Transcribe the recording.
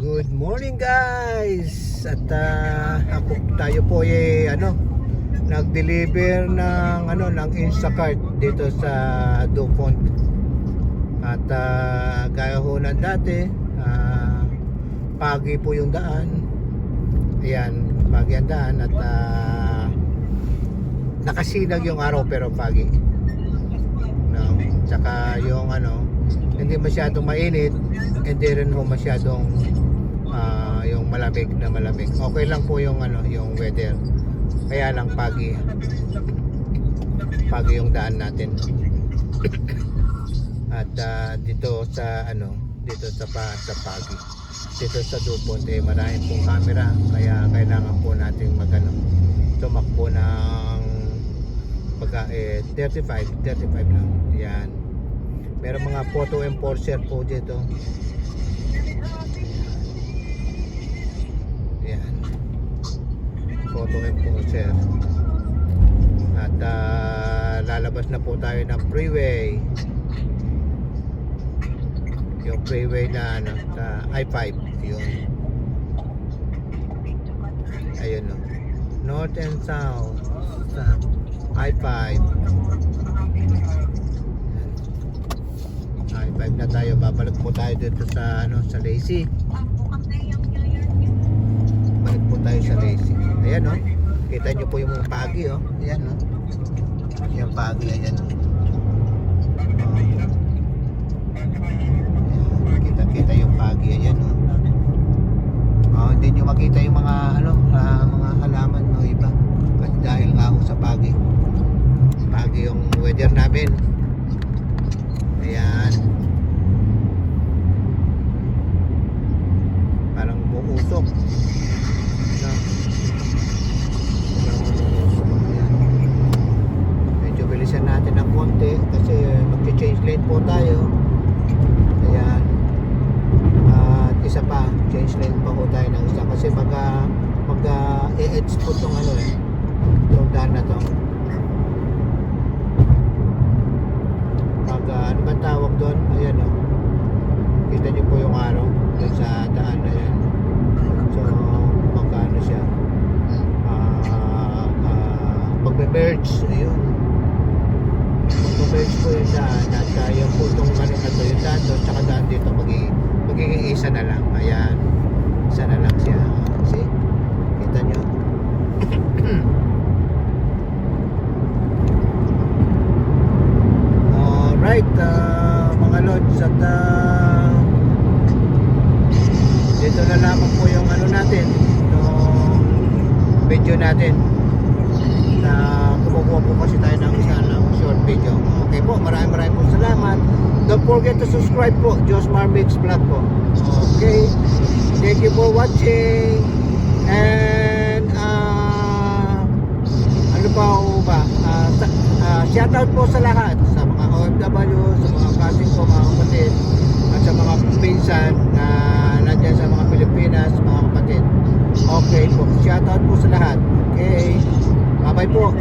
Good morning guys! At ah, ako, tayo po ay ano, nag-deliver ng ano ng Instacart dito sa Dupont. At ah, gaya ho ng dati, ah, pagi po yung daan. Ayan, pagi ang daan at ah, nakasinag yung araw pero pagi. No? Tsaka yung ano, hindi masyadong mainit, hindi rin ho masyadong ah, yung malamig na malamig. Okay lang po yung ano, yung weather. Kaya lang pagi. Pagi yung daan natin. At ah, dito sa ano, dito sa pa sa pagi. Dito sa Dupont eh maraming pong camera kaya kailangan po nating magano tumakbo ng pagka eh 35 35 lang. Yan. Meron mga photo enforcer po dito. Photo enforcer. At ah, lalabas na po tayo ng freeway. Yung freeway na ano, sa I-5. Yun. Ayun no. North and South. Sa I-5. I-5 na tayo. Babalik po tayo dito sa ano sa Lazy. Balik po tayo sa Lazy. Ayan no. Kita nyo po yung pagi oh. Ayan no. Yung pagi ayan no. Kita kita yung pagi ayan no. Oh, hindi nyo makita yung mga ano, ah, mga halaman no iba. Kasi dahil nga ako sa pagi. Pagi yung weather namin. Ayan. Parang umuusok. No? Parang umuusok. Ayan. Medyo bilisan natin konti kasi mag-change lane po tayo. Ayan. At isa pa, change lane pa po tayo ng isa kasi pagka mag uh, e-edge po tong ano eh. Yung daan na to. Pag ah, ano ba tawag doon? Ayan o. Kita niyo po yung araw doon sa daan na yan. So, magkano siya? Ah, ah, magbe-merge. Ayun. Po yung daan at uh, yung po itong ano na to, yung daan tsaka daan dito, magiging, magiging isa na lang. Ayan. Isa na lang siya. See? Kita niyo? Alright, uh, mga lods at uh, dito na lamang po yung ano natin, yung video natin na kumukuha po kasi tayo ng isang video. Okay po, maraming maraming po salamat. Don't forget to subscribe po, Josmar Mix Vlog po. Okay, thank you for watching. And uh, ano pa ho ba? Uh, sa- uh, shoutout po sa lahat, sa mga OFW, sa mga kasing ko, mga kapatid, at sa mga pinsan na nandyan sa mga Pilipinas, mga kapatid. Okay po, shoutout po sa lahat. Okay, bye-bye po.